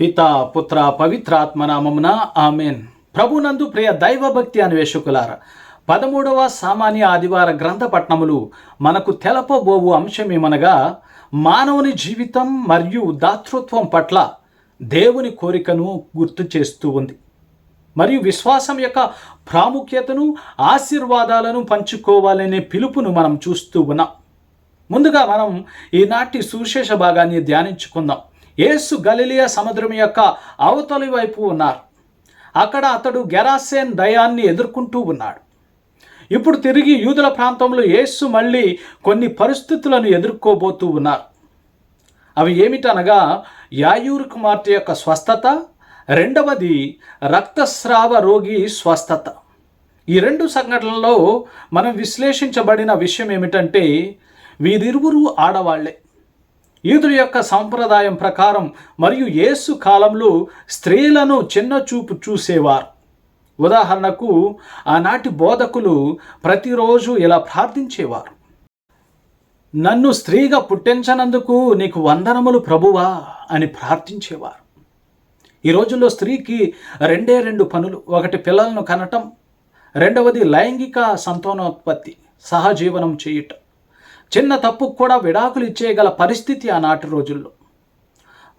పిత పుత్ర పవిత్రాత్మనామమున ఆమెన్. ప్రభునందు ప్రియ దైవభక్తి అన్వేషకులార పదమూడవ సామాన్య ఆదివార గ్రంథ పట్నములు మనకు తెలపబోవు అంశమేమనగా మానవుని జీవితం మరియు దాతృత్వం పట్ల దేవుని కోరికను గుర్తు చేస్తూ ఉంది. మరియు విశ్వాసం యొక్క ప్రాముఖ్యతను ఆశీర్వాదాలను పంచుకోవాలనే పిలుపును మనం చూస్తూ ఉన్నాం. ముందుగా మనం ఈనాటి సువిశేష భాగాన్ని ధ్యానించుకుందాం. యేసు గలిలియా సముద్రం యొక్క అవతలి వైపు ఉన్నారు. అక్కడ అతడు గెరాసేన్ దయాన్ని ఎదుర్కొంటూ ఉన్నాడు. ఇప్పుడు తిరిగి యూదుల ప్రాంతంలో యేసు మళ్ళీ కొన్ని పరిస్థితులను ఎదుర్కోబోతూ ఉన్నారు. అవి ఏమిటనగా యాయూరు కుమార్తె యొక్క స్వస్థత రెండవది రక్తస్రావ రోగి స్వస్థత. ఈ రెండు సంఘటనలలో మనం విశ్లేషించబడిన విషయం ఏమిటంటే వీరిరువురు ఆడవాళ్ళే. యూదుల యొక్క సంప్రదాయం ప్రకారం మరియు యేసు కాలంలో స్త్రీలను చిన్న చూపు చూసేవారు. ఉదాహరణకు ఆనాటి బోధకులు ప్రతిరోజు ఇలా ప్రార్థించేవారు. నన్ను స్త్రీగా పుట్టించనందుకు నీకు వందనములు ప్రభువా అని ప్రార్థించేవారు. ఈ రోజుల్లో స్త్రీకి రెండే రెండు పనులు. ఒకటి పిల్లలను కనటం రెండవది లైంగిక సంతానోత్పత్తి సహజీవనం చేయటం. చిన్న తప్పుకు కూడా విడాకులు ఇచ్చేయగల పరిస్థితి ఆనాటి రోజుల్లో.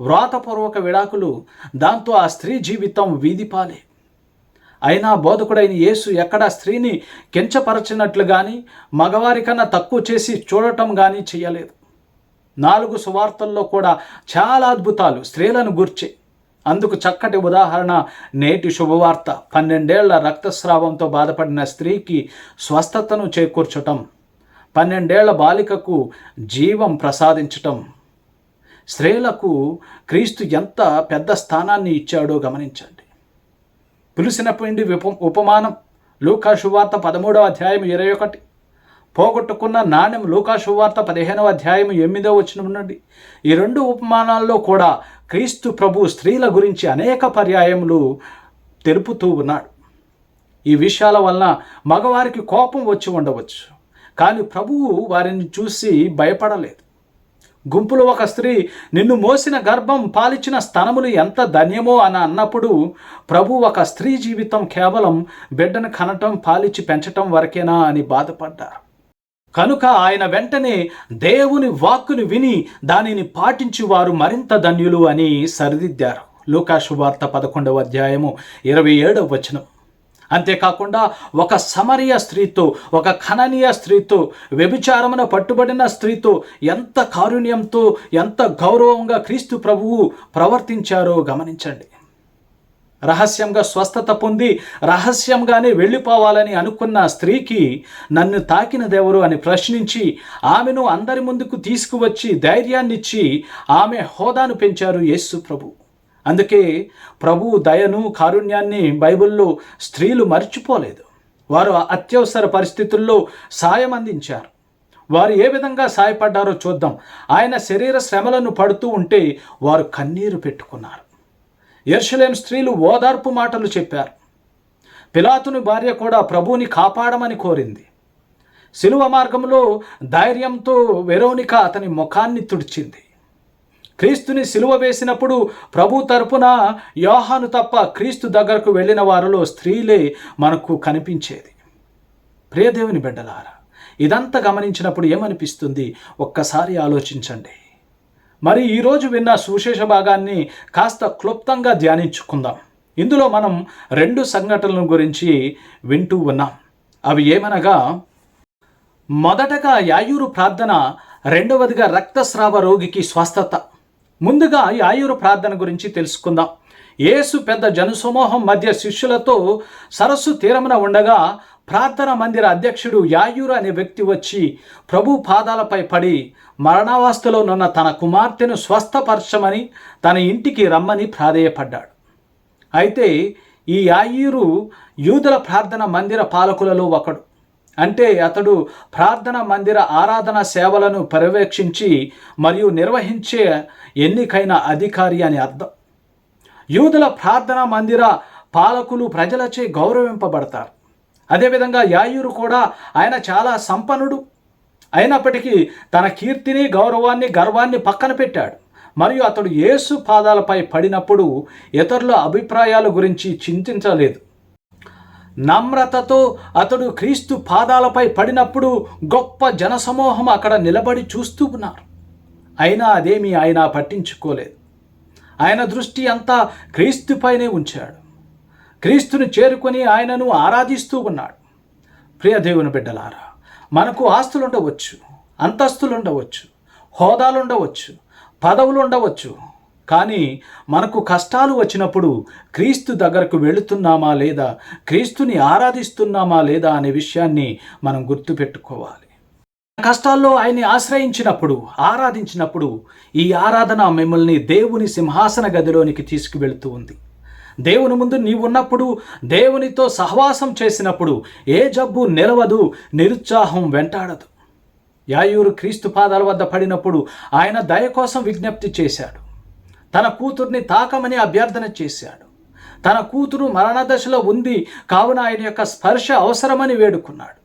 వ్రాతపూర్వక విడాకులు దాంతో ఆ స్త్రీ జీవితం వీధిపాలే అయినా బోధకుడైన యేసు ఎక్కడా స్త్రీని కించపరచినట్లు కానీ మగవారి కన్నా తక్కువ చేసి చూడటం కానీ చేయలేదు. నాలుగు సువార్తల్లో కూడా చాలా అద్భుతాలు స్త్రీలను గుర్చే. అందుకు చక్కటి ఉదాహరణ నేటి శుభవార్త. పన్నెండేళ్ళ రక్తస్రావంతో బాధపడిన స్త్రీకి స్వస్థతను చేకూర్చటం. పన్నెండేళ్ళ బాలికకు జీవం ప్రసాదించటం. స్త్రీలకు క్రీస్తు ఎంత పెద్ద స్థానాన్ని ఇచ్చాడో గమనించండి. పిలిచినప్పుడు ఉప ఉపమానం లూకాశువార్త పదమూడవ అధ్యాయం ఇరవై ఒకటి. పోగొట్టుకున్న నాణ్యం లూకాశువార్త పదిహేనవ అధ్యాయం ఎనిమిదవ వచ్చిన నుండి. ఈ రెండు ఉపమానాల్లో కూడా క్రీస్తు ప్రభు స్త్రీల గురించి అనేక పర్యాయములు తెలుపుతూ ఉన్నాడు. ఈ విషయాల వలన మగవారికి కోపం వచ్చి ఉండవచ్చు. కానీ ప్రభువు వారిని చూసి భయపడలేదు. గుంపులో ఒక స్త్రీ నిన్ను మోసిన గర్భం పాలిచిన స్థనములు ఎంత ధన్యమో అని అన్నప్పుడు ప్రభు ఒక స్త్రీ జీవితం కేవలం బిడ్డను కనటం పాలిచ్చి పెంచటం వరకేనా అని బాధపడ్డారు. కనుక ఆయన వెంటనే దేవుని వాక్కును విని దానిని పాటించి వారు మరింత ధన్యులు అని సరిదిద్దారు. లూకాశువార్త పదకొండవ అధ్యాయము ఇరవై ఏడవ వచనం. అంతేకాకుండా ఒక సమరియ స్త్రీతో ఒక ఖననీయ స్త్రీతో వ్యభిచారమున పట్టుబడిన స్త్రీతో ఎంత కారుణ్యంతో ఎంత గౌరవంగా క్రీస్తు ప్రభువు ప్రవర్తించారో గమనించండి. రహస్యంగా స్వస్థత పొంది రహస్యంగానే వెళ్ళిపోవాలని అనుకున్న స్త్రీకి నన్ను తాకినదెవరు అని ప్రశ్నించి ఆమెను అందరి ముందుకు తీసుకువచ్చి ధైర్యాన్నిచ్చి ఆమె హోదాను పెంచారు యేసు ప్రభు. అందుకే ప్రభు దయను కారుణ్యాన్ని బైబిల్లో స్త్రీలు మర్చిపోలేదు. వారు అత్యవసర పరిస్థితుల్లో సాయం అందించారు. వారు ఏ విధంగా సాయపడ్డారో చూద్దాం. ఆయన శరీర శ్రమలను పడుతూ ఉంటే వారు కన్నీరు పెట్టుకున్నారు. ఎర్షలేం స్త్రీలు ఓదార్పు మాటలు చెప్పారు. పిలాతుని భార్య కూడా ప్రభువుని కాపాడమని కోరింది. శిలువ మార్గంలో ధైర్యంతో వెరోనిక అతని ముఖాన్ని తుడిచింది. క్రీస్తుని సిలువ వేసినప్పుడు ప్రభు తరపున యోహాను తప్ప క్రీస్తు దగ్గరకు వెళ్ళిన వారిలో స్త్రీలే మనకు కనిపించేది. ప్రియదేవుని బిడ్డలారా ఇదంతా గమనించినప్పుడు ఏమనిపిస్తుంది? ఒక్కసారి ఆలోచించండి. మరి ఈరోజు విన్న సుశేష భాగాన్ని కాస్త క్లుప్తంగా ధ్యానించుకుందాం. ఇందులో మనం రెండు సంఘటనల గురించి వింటూ ఉన్నాం. అవి ఏమనగా మొదటగా యాయూరు ప్రార్థన రెండవదిగా రక్తస్రావ రోగికి స్వస్థత. ముందుగా యాయూరు ప్రార్థన గురించి తెలుసుకుందాం. యేసు పెద్ద జనసమూహం మధ్య శిష్యులతో సరస్సు తీరమున ఉండగా ప్రార్థన మందిర అధ్యక్షుడు యాయూరు అనే వ్యక్తి వచ్చి ప్రభు పాదాలపై పడి మరణావస్థలో నున్న తన కుమార్తెను స్వస్థపరచమని తన ఇంటికి రమ్మని ప్రాధేయపడ్డాడు. అయితే ఈ యాయూరు యూదుల ప్రార్థన మందిర పాలకులలో ఒకడు. అంటే అతడు ప్రార్థన మందిర ఆరాధన సేవలను పర్యవేక్షించి మరియు నిర్వహించే ఎన్నికైన అధికారి అని అర్థం. యూదుల ప్రార్థన మందిర పాలకులు ప్రజలచే గౌరవింపబడతారు. అదేవిధంగా యాయూరు కూడా ఆయన చాలా సంపన్నుడు. అయినప్పటికీ తన కీర్తిని గౌరవాన్ని గర్వాన్ని పక్కన పెట్టాడు. మరియు అతడు యేసు పాదాలపై పడినప్పుడు ఇతరుల అభిప్రాయాల గురించి చింతించలేదు. నమ్రతతో అతడు క్రీస్తు పాదాలపై పడినప్పుడు గొప్ప జనసమూహం అక్కడ నిలబడి చూస్తూ ఉన్నారు. అయినా అదేమీ ఆయన పట్టించుకోలేదు. ఆయన దృష్టి అంతా క్రీస్తుపైనే ఉంచాడు. క్రీస్తుని చేరుకొని ఆయనను ఆరాధిస్తూ ఉన్నాడు. ప్రియ దేవుని బిడ్డలారా మనకు ఆస్తులు ఉండవచ్చు అంతస్తులు ఉండవచ్చు హోదాలు ఉండవచ్చు పదవులు ఉండవచ్చు కానీ మనకు కష్టాలు వచ్చినప్పుడు క్రీస్తు దగ్గరకు వెళుతున్నామా లేదా? క్రీస్తుని ఆరాధిస్తున్నామా లేదా అనే విషయాన్ని మనం గుర్తుపెట్టుకోవాలి. కష్టాల్లో ఆయన్ని ఆశ్రయించినప్పుడు ఆరాధించినప్పుడు ఈ ఆరాధన మిమ్మల్ని దేవుని సింహాసన గదిలోనికి తీసుకువెళుతూ ఉంది. దేవుని ముందు నీవున్నప్పుడు దేవునితో సహవాసం చేసినప్పుడు ఏ జబ్బు నిలవదు నిరుత్సాహం వెంటాడదు. యాయూరు క్రీస్తు పాదాల వద్ద పడినప్పుడు ఆయన దయ కోసం విజ్ఞప్తి చేశాడు. తన కూతుర్ని తాకమని అభ్యర్థన చేశాడు. తన కూతురు మరణదశలో ఉంది కావున ఆయన యొక్క స్పర్శ అవసరమని వేడుకున్నాడు.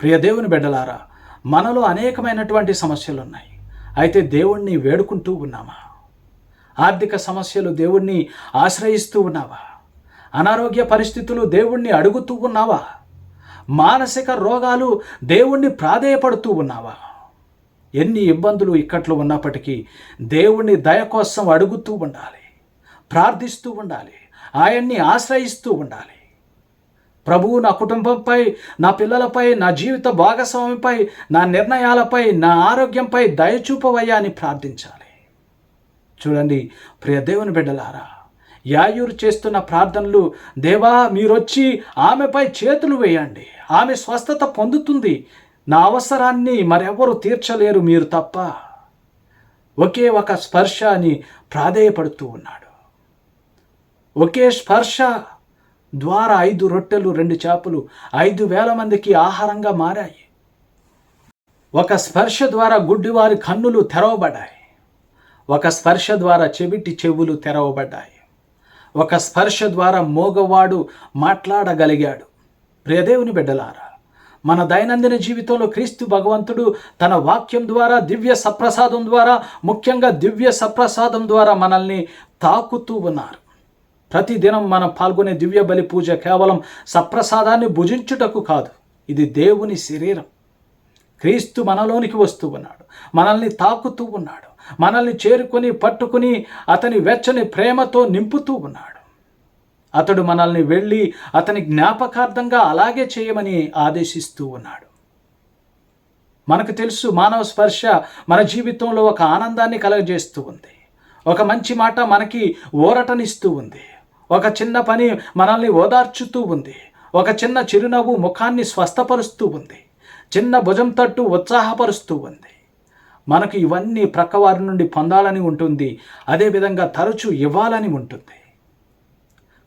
ప్రియదేవుని బిడ్డలారా మనలో అనేకమైనటువంటి సమస్యలు ఉన్నాయి అయితే దేవుణ్ణి వేడుకుంటూ ఉన్నామా? ఆర్థిక సమస్యలు దేవుణ్ణి ఆశ్రయిస్తూ ఉన్నావా? అనారోగ్య పరిస్థితులు దేవుణ్ణి అడుగుతూ ఉన్నావా? మానసిక రోగాలు దేవుణ్ణి ప్రాధేయపడుతూ ఉన్నావా? ఎన్ని ఇబ్బందులు ఇక్కట్లు ఉన్నప్పటికీ దేవుణ్ణి దయ కోసం అడుగుతూ ఉండాలి ప్రార్థిస్తూ ఉండాలి ఆయన్ని ఆశ్రయిస్తూ ఉండాలి. ప్రభువు నా కుటుంబంపై నా పిల్లలపై నా జీవిత భాగస్వామిపై నా నిర్ణయాలపై నా ఆరోగ్యంపై దయచూపవయ్యా అని ప్రార్థించాలి. చూడండి ప్రియ దేవుని బిడ్డలారా యాయూరు చేస్తున్న ప్రార్థనలు దేవా మీరొచ్చి ఆమెపై చేతులు వేయండి ఆమె స్వస్థత పొందుతుంది నా అవసరాన్ని మరెవ్వరూ తీర్చలేరు మీరు తప్ప. ఒకే ఒక స్పర్శ అని ప్రాధేయపడుతూ ఉన్నాడు. ఒకే స్పర్శ ద్వారా ఐదు రొట్టెలు రెండు చేపలు ఐదు వేల మందికి ఆహారంగా మారాయి. ఒక స్పర్శ ద్వారా గుడ్డివారి కన్నులు తెరవబడ్డాయి. ఒక స్పర్శ ద్వారా చెవిటి చెవులు తెరవబడ్డాయి. ఒక స్పర్శ ద్వారా మోగవాడు మాట్లాడగలిగాడు. ప్రియదేవుని బిడ్డలారా మన దైనందిన జీవితంలో క్రీస్తు భగవంతుడు తన వాక్యం ద్వారా దివ్య సప్రసాదం ద్వారా ముఖ్యంగా దివ్య సప్రసాదం ద్వారా మనల్ని తాకుతూ ఉన్నారు. ప్రతిదినం మనం పాల్గొనే దివ్య బలి పూజ కేవలం సప్రసాదాన్ని భుజించుటకు కాదు ఇది దేవుని శరీరం. క్రీస్తు మనలోనికి వస్తూ ఉన్నాడు మనల్ని తాకుతూ ఉన్నాడు మనల్ని చేరుకొని పట్టుకుని అతని వెచ్చని ప్రేమతో నింపుతూ ఉన్నాడు. అతడు మనల్ని వెళ్ళి అతని జ్ఞాపకార్థంగా అలాగే చేయమని ఆదేశిస్తూ ఉన్నాడు. మనకు తెలుసు మానవ స్పర్శ మన జీవితంలో ఒక ఆనందాన్ని కలగజేస్తూ ఉంది. ఒక మంచి మాట మనకి ఊరటనిస్తూ ఉంది. ఒక చిన్న పని మనల్ని ఓదార్చుతూ ఉంది. ఒక చిన్న చిరునవ్వు ముఖాన్ని స్వస్థపరుస్తూ ఉంది. చిన్న భుజం తట్టు ఉత్సాహపరుస్తూ ఉంది. మనకు ఇవన్నీ ప్రక్కవారి నుండి పొందాలని ఉంటుంది. అదేవిధంగా తరచూ ఇవ్వాలని ఉంటుంది.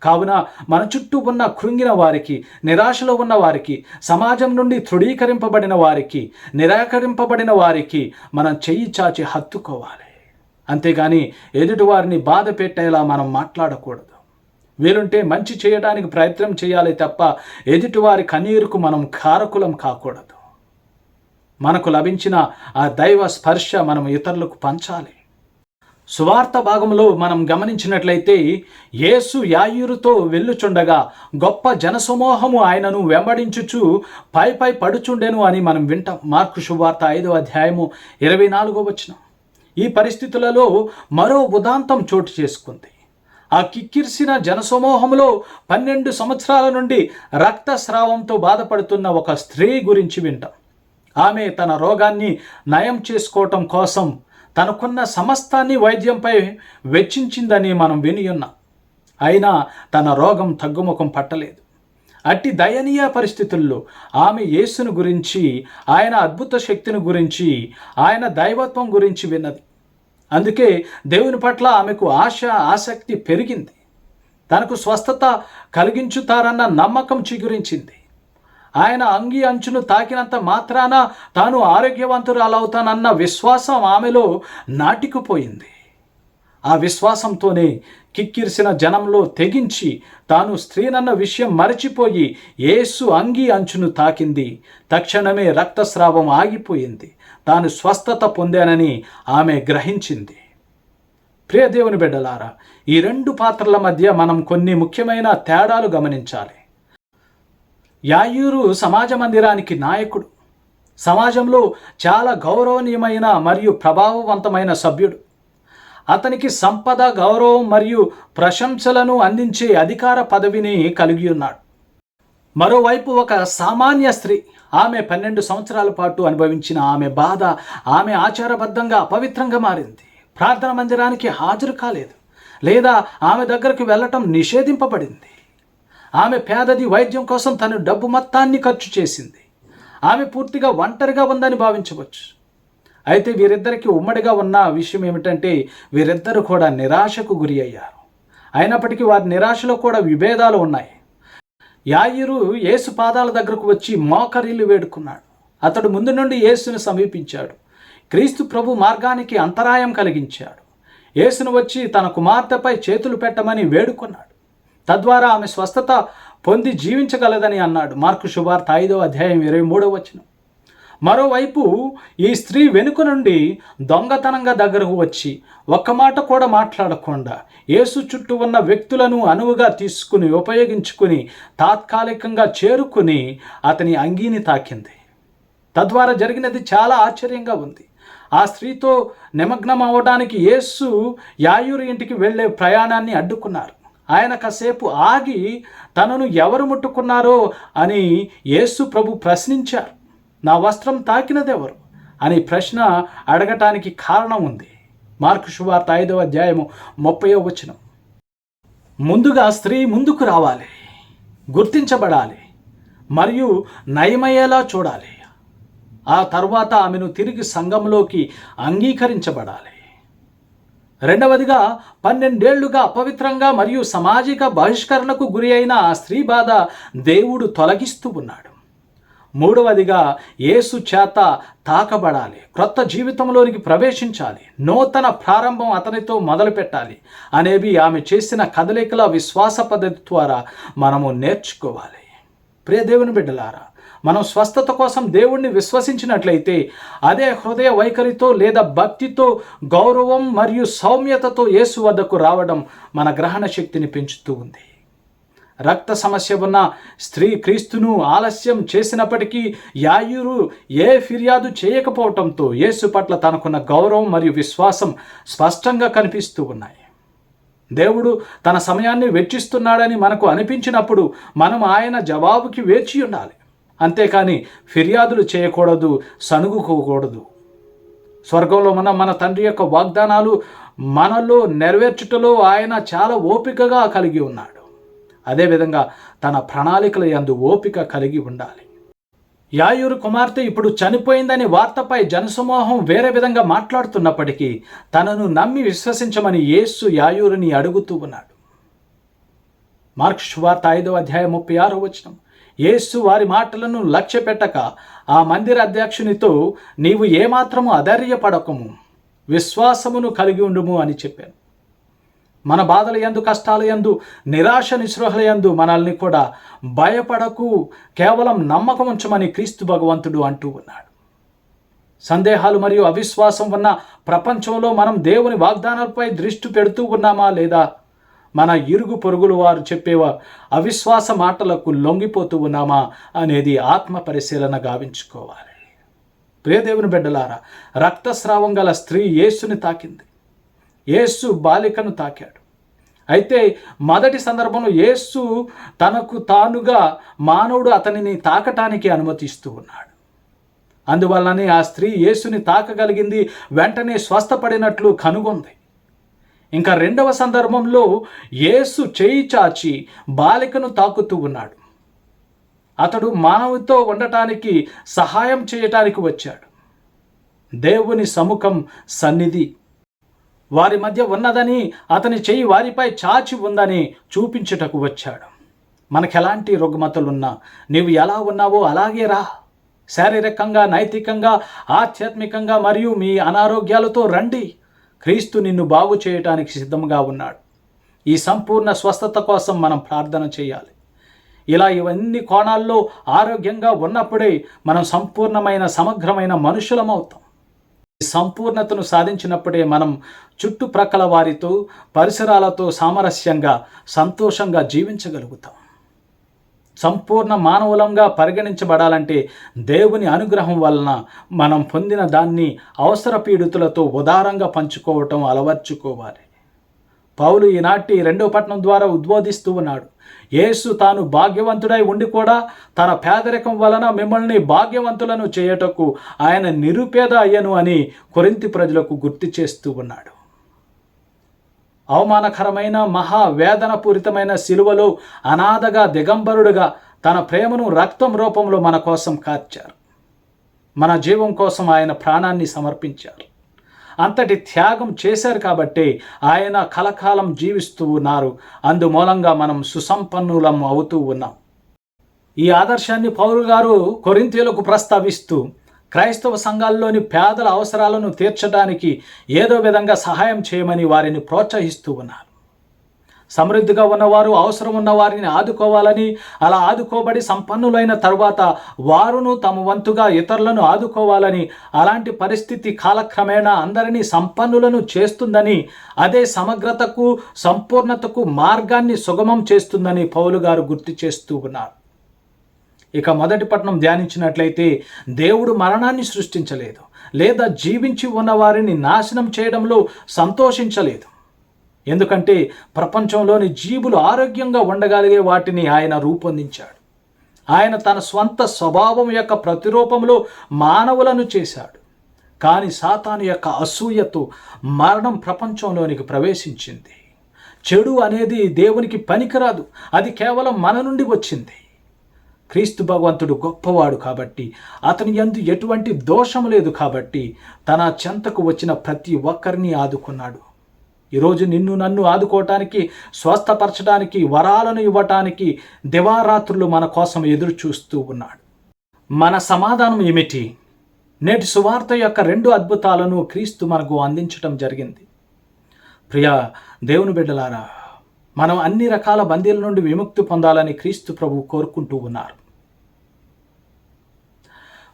కావున మన చుట్టూ ఉన్న కృంగిన వారికి నిరాశలో ఉన్న వారికి సమాజం నుండి తృఢీకరింపబడిన వారికి నిరాకరింపబడిన వారికి మనం చెయ్యి చాచి హత్తుకోవాలి. అంతేగాని ఎదుటివారిని బాధ పెట్టేలా మనం మాట్లాడకూడదు. వీలుంటే మంచి చేయడానికి ప్రయత్నం చేయాలి తప్ప ఎదుటివారి కన్నీరుకు మనం కారకులం కాకూడదు. మనకు లభించిన ఆ దైవ స్పర్శ మనం ఇతరులకు పంచాలి. సువార్త భాగంలో మనం గమనించినట్లయితే యేసు యాయూరుతో వెళ్ళుచుండగా గొప్ప జనసమూహము ఆయనను వెంబడించుచు పై పై పడుచుండెను అని మనం వింటాం. మార్కు శువార్త ఐదో అధ్యాయము ఇరవై నాలుగో వచ్చిన ఈ పరిస్థితులలో మరో ఉదాంతం చోటు చేసుకుంది. ఆ కిక్కిర్సిన జనసమూహంలో పన్నెండు సంవత్సరాల నుండి రక్తస్రావంతో బాధపడుతున్న ఒక స్త్రీ గురించి వింటాం. ఆమె తన రోగాన్ని నయం చేసుకోవటం కోసం తనకున్న సమస్తాన్ని వైద్యంపై వెచ్చించిందని మనం వినియున్నాం అయినా తన రోగం తగ్గుముఖం పట్టలేదు. అట్టి దయనీయ పరిస్థితుల్లో ఆమె యేసును గురించి ఆయన అద్భుత శక్తిని గురించి ఆయన దైవత్వం గురించి విన్నది. అందుకే దేవుని పట్ల ఆమెకు ఆశ ఆసక్తి పెరిగింది. తనకు స్వస్థత కలిగించుతారన్న నమ్మకం చిగురించింది. ఆయన అంగి అంచును తాకినంత మాత్రాన తాను ఆరోగ్యవంతురాలవుతానన్న విశ్వాసం ఆమెలో నాటికుపోయింది. ఆ విశ్వాసంతోనే కిక్కిరిసిన జనంలో తెగించి తాను స్త్రీనన్న విషయం మరచిపోయి యేసు అంగి అంచును తాకింది. తక్షణమే రక్తస్రావం ఆగిపోయింది. తాను స్వస్థత పొందానని ఆమె గ్రహించింది. ప్రియ దేవుని బిడ్డలారా ఈ రెండు పాత్రల మధ్య మనం కొన్ని ముఖ్యమైన తేడాలు గమనించాలి. యాయూరు సమాజ మందిరానికి నాయకుడు. సమాజంలో చాలా గౌరవనీయమైన మరియు ప్రభావవంతమైన సభ్యుడు. అతనికి సంపద గౌరవం మరియు ప్రశంసలను అందించే అధికార పదవిని కలిగి ఉన్నాడు. మరోవైపు ఒక సామాన్య స్త్రీ ఆమె పన్నెండు సంవత్సరాల పాటు అనుభవించిన ఆమె బాధ ఆమె ఆచారబద్ధంగా అపవిత్రంగా మారింది. ప్రార్థన మందిరానికి హాజరు కాలేదు. లేదా ఆమె దగ్గరకు వెళ్ళటం నిషేధింపబడింది. ఆమె పేదది వైద్యం కోసం తన డబ్బు మొత్తాన్ని ఖర్చు చేసింది. ఆమె పూర్తిగా ఒంటరిగా ఉందని భావించవచ్చు. అయితే వీరిద్దరికి ఉమ్మడిగా ఉన్న విషయం ఏమిటంటే వీరిద్దరు కూడా నిరాశకు గురి అయ్యారు అయినప్పటికీ వారి నిరాశలో కూడా విభేదాలు ఉన్నాయి. యాయిరు యేసు పాదాల దగ్గరకు వచ్చి మోకరిల్లు వేడుకున్నాడు. అతడు ముందు నుండి యేసును సమీపించాడు. క్రీస్తు ప్రభు మార్గానికి అంతరాయం కలిగించాడు. యేసును వచ్చి తన కుమార్తెపై చేతులు పెట్టమని వేడుకున్నాడు. తద్వారా ఆమె స్వస్థత పొంది జీవించగలదని అన్నాడు. మార్కు శుభార్త ఐదో అధ్యాయం ఇరవై మూడో వచనం. మరోవైపు ఈ స్త్రీ వెనుక నుండి దొంగతనంగా దగ్గరకు వచ్చి ఒక్క మాట కూడా మాట్లాడకుండా యేసు చుట్టూ ఉన్న వ్యక్తులను అనువుగా తీసుకుని ఉపయోగించుకుని తాత్కాలికంగా చేరుకుని అతని అంగీని తాకింది. తద్వారా జరిగినది చాలా ఆశ్చర్యంగా ఉంది. ఆ స్త్రీతో నిమగ్నం అవ్వడానికి యేసు యాయూరు ఇంటికి వెళ్ళే ప్రయాణాన్ని అడ్డుకున్నారు. ఆయన కాసేపు ఆగి తనను ఎవరు ముట్టుకున్నారో అని యేసు ప్రభు ప్రశ్నించారు. నా వస్త్రం తాకినదెవరు? అని ప్రశ్న అడగటానికి కారణం ఉంది. మార్కు శువార్త ఐదవ అధ్యాయము ముప్పయో వచనం. ముందుగా స్త్రీ ముందుకు రావాలి గుర్తించబడాలి మరియు నయమయ్యేలా చూడాలి. ఆ తర్వాత ఆమెను తిరిగి సంఘంలోకి అంగీకరించబడాలి. రెండవదిగా పన్నెండేళ్ళుగా అపవిత్రంగా మరియు సామాజిక బహిష్కరణకు గురి అయిన ఆ స్త్రీ బాధ దేవుడు తొలగిస్తూ ఉన్నాడు. మూడవదిగా యేసు చేత తాకబడాలి క్రొత్త జీవితంలోనికి ప్రవేశించాలి నూతన ప్రారంభం అతనితో మొదలు పెట్టాలి అనేవి ఆమె చేసిన కదలికల విశ్వాస పద్ధతి ద్వారా మనము నేర్చుకోవాలి. ప్రియ దేవుని బిడ్డలారా మనం స్వస్థత కోసం దేవుణ్ణి విశ్వసించినట్లయితే అదే హృదయ వైఖరితో లేదా భక్తితో గౌరవం మరియు సౌమ్యతతో యేసు వద్దకు రావడం మన గ్రహణ శక్తిని పెంచుతూ ఉంది. రక్త సమస్య ఉన్న స్త్రీ క్రీస్తును ఆలస్యం చేసినప్పటికీ యాయురు ఏ ఫిర్యాదు చేయకపోవటంతో యేసు పట్ల తనకున్న గౌరవం మరియు విశ్వాసం స్పష్టంగా కనిపిస్తూ ఉన్నాయి. దేవుడు తన సమయాన్ని వెచ్చిస్తున్నాడని మనకు అనిపించినప్పుడు మనం ఆయన జవాబుకి వేచి ఉండాలి. అంతేకాని ఫిర్యాదులు చేయకూడదు సనుగుకోకూడదు స్వర్గంలో మన మన తండ్రి యొక్క వాగ్దానాలు మనలో నెరవేర్చుటలో ఆయన చాలా ఓపికగా కలిగి ఉన్నాడు. అదేవిధంగా తన ప్రణాళికల యందు ఓపిక కలిగి ఉండాలి. యాయూరు కుమార్తె ఇప్పుడు చనిపోయిందని వార్తపై జనసమూహం వేరే విధంగా మాట్లాడుతున్నప్పటికీ తనను నమ్మి విశ్వసించమని యేసు యాయూరుని అడుగుతూ ఉన్నాడు. మార్క్స్ వార్త ఐదో అధ్యాయం ముప్పై ఆరో వచనం. యేసు వారి మాటలను లక్ష్య పెట్టక ఆ మందిర అధ్యక్షునితో నీవు ఏమాత్రము అధైర్యపడకము విశ్వాసమును కలిగి ఉండుము అని చెప్పాను. మన బాధల ఎందు కష్టాల యందు నిరాశ నిస్పృహల ఎందు మనల్ని కూడా భయపడకు కేవలం నమ్మకం ఉంచమని క్రీస్తు భగవంతుడు అంటూ ఉన్నాడు. సందేహాలు మరియు అవిశ్వాసం ఉన్న ప్రపంచంలో మనం దేవుని వాగ్దానాలపై దృష్టి పెడుతూ ఉన్నామా లేదా మన ఇరుగు పొరుగులు వారు చెప్పే అవిశ్వాస మాటలకు లొంగిపోతూ ఉన్నామా అనేది ఆత్మ పరిశీలన గావించుకోవాలి. ప్రియదేవుని బిడ్డలారా రక్తస్రావం గల స్త్రీ యేసుని తాకింది. యేసు బాలికను తాకాడు. అయితే మొదటి సందర్భంలో యేసు తనకు తానుగా మానవుడు అతనిని తాకటానికి అనుమతిస్తూ ఉన్నాడు. అందువల్లనే ఆ స్త్రీ యేసుని తాకగలిగింది వెంటనే స్వస్థపడినట్లు కనుగొంది. ఇంకా రెండవ సందర్భంలో యేసు చేయి చాచి బాలికను తాకుతూ ఉన్నాడు. అతడు మానవుతో ఉండటానికి సహాయం చేయటానికి వచ్చాడు. దేవుని సముఖం సన్నిధి. వారి మధ్య ఉన్నదని అతని చేయి వారిపై చాచి ఉందని చూపించుటకు వచ్చాడు. మనకెలాంటి రుగ్మతలున్నా నీవు ఎలా ఉన్నావో అలాగే రా. శారీరకంగా నైతికంగా ఆధ్యాత్మికంగా మరియు మీ అనారోగ్యాలతో రండి. క్రీస్తు నిన్ను బాగు చేయటానికి సిద్ధంగా ఉన్నాడు. ఈ సంపూర్ణ స్వస్థత కోసం మనం ప్రార్థన చేయాలి. ఇలా ఇవన్నీ కోణాల్లో ఆరోగ్యంగా ఉన్నప్పుడే మనం సంపూర్ణమైన సమగ్రమైన మనుషులమవుతాం ఈ సంపూర్ణతను సాధించినప్పుడే మనం చుట్టుప్రక్కల వారితో పరిసరాలతో సామరస్యంగా సంతోషంగా జీవించగలుగుతాం. సంపూర్ణ మానవులంగా పరిగణించబడాలంటే దేవుని అనుగ్రహం వలన మనం పొందిన దాన్ని అవసర పీడితులతో ఉదారంగా పంచుకోవటం అలవర్చుకోవాలి. పౌలు ఈనాటి రెండో పట్టణం ద్వారా ఉద్బోధిస్తూ ఉన్నాడు. యేసు తాను భాగ్యవంతుడై ఉండి కూడా తన పేదరికం వలన మిమ్మల్ని భాగ్యవంతులను చేయటకు ఆయన నిరుపేద అయ్యను అని కొరింతి ప్రజలకు గుర్తు చేస్తూ ఉన్నాడు. అవమానకరమైన మహా వేదనపూరితమైన శిలువలో అనాథగా దిగంబరుడుగా తన ప్రేమను రక్తం రూపంలో మన కోసం కార్చారు. మన జీవం కోసం ఆయన ప్రాణాన్ని సమర్పించారు. అంతటి త్యాగం చేశారు కాబట్టి ఆయన కలకాలం జీవిస్తూ ఉన్నారు. అందుమూలంగా మనం సుసంపన్నులం అవుతూ ఉన్నాం. ఈ ఆదర్శాన్ని పౌరులు గారు కొరింతీయులకు ప్రస్తావిస్తూ క్రైస్తవ సంఘాల్లోని పేదల అవసరాలను తీర్చడానికి ఏదో విధంగా సహాయం చేయమని వారిని ప్రోత్సహిస్తూ ఉన్నారు. సమృద్ధిగా ఉన్నవారు అవసరం ఉన్న వారిని ఆదుకోవాలని అలా ఆదుకోబడి సంపన్నులైన తరువాత వారును తమ వంతుగా ఇతరులను ఆదుకోవాలని అలాంటి పరిస్థితి కాలక్రమేణా అందరినీ సంపన్నులను చేస్తుందని అదే సమగ్రతకు సంపూర్ణతకు మార్గాన్ని సుగమం చేస్తుందని పౌలు గారు గుర్తు చేస్తూ ఉన్నారు. ఇక మొదటి పట్నం ధ్యానించినట్లయితే దేవుడు మరణాన్ని సృష్టించలేదు లేదా జీవించి ఉన్న వారిని నాశనం చేయడంలో సంతోషించలేదు. ఎందుకంటే ప్రపంచంలోని జీవులు ఆరోగ్యంగా ఉండగలిగే వాటిని ఆయన రూపొందించాడు. ఆయన తన స్వంత స్వభావం యొక్క ప్రతిరూపంలో మానవులను చేశాడు. కానీ సాతాను యొక్క అసూయతో మరణం ప్రపంచంలోనికి ప్రవేశించింది. చెడు అనేది దేవునికి పనికిరాదు. అది కేవలం మన నుండి వచ్చింది. క్రీస్తు భగవంతుడు గొప్పవాడు కాబట్టి అతని యందు ఎటువంటి దోషం లేదు కాబట్టి తన చెంతకు వచ్చిన ప్రతి ఒక్కరిని ఆదుకున్నాడు. ఈరోజు నిన్ను నన్ను ఆదుకోవటానికి స్వస్థపరచడానికి వరాలను ఇవ్వటానికి దివారాత్రులు మన కోసం ఎదురు చూస్తూ ఉన్నాడు. మన సమాధానం ఏమిటి? నేటి సువార్త యొక్క రెండు అద్భుతాలను క్రీస్తు మనకు అందించటం జరిగింది. ప్రియా దేవుని బిడ్డలారా మనం అన్ని రకాల బందీల నుండి విముక్తి పొందాలని క్రీస్తు ప్రభు కోరుకుంటూ ఉన్నారు.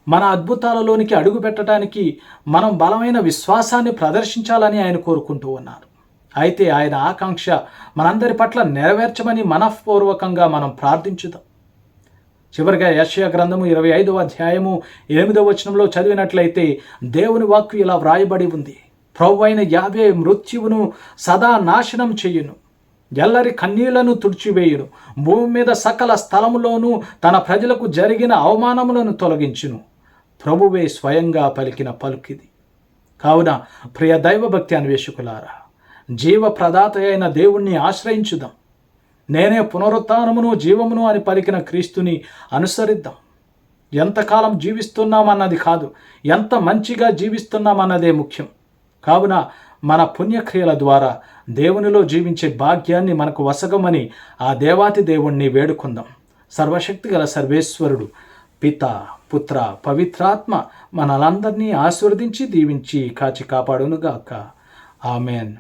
మన అద్భుతాలలోనికి అడుగు పెట్టడానికి మనం బలమైన విశ్వాసాన్ని ప్రదర్శించాలని ఆయన కోరుకుంటూ ఉన్నారు. అయితే ఆయన ఆకాంక్ష మనందరి పట్ల నెరవేర్చమని మనఃపూర్వకంగా మనం ప్రార్థించుదాం. చివరిగా యశయ గ్రంథము ఇరవై ఐదవ అధ్యాయము ఎనిమిదవ వచనంలో చదివినట్లయితే దేవుని వాక్కు ఇలా వ్రాయబడి ఉంది. ప్రభు అయిన యాభే మృత్యువును సదా నాశనం చేయును. ఎల్లరి కన్నీళ్ళను తుడిచివేయును. భూమి మీద సకల స్థలములోనూ తన ప్రజలకు జరిగిన అవమానములను తొలగించును. ప్రభువే స్వయంగా పలికిన పలుకిది. కావున ప్రియ దైవభక్తి అన్వేషకులారా జీవ ప్రదాత అయిన దేవుణ్ణి ఆశ్రయించుదాం. నేనే పునరుత్నమును జీవమును అని పలికిన క్రీస్తుని అనుసరిద్దాం. ఎంతకాలం జీవిస్తున్నామన్నది కాదు ఎంత మంచిగా జీవిస్తున్నామన్నదే ముఖ్యం. కావున మన పుణ్యక్రియల ద్వారా దేవునిలో జీవించే భాగ్యాన్ని మనకు వసగమని ఆ దేవాతి దేవుణ్ణి వేడుకుందాం. సర్వశక్తి గల సర్వేశ్వరుడు పిత పుత్ర పవిత్రాత్మ మనలందరినీ ఆశీర్వదించి దీవించి కాచి కాపాడునుగాక. ఆమెన్.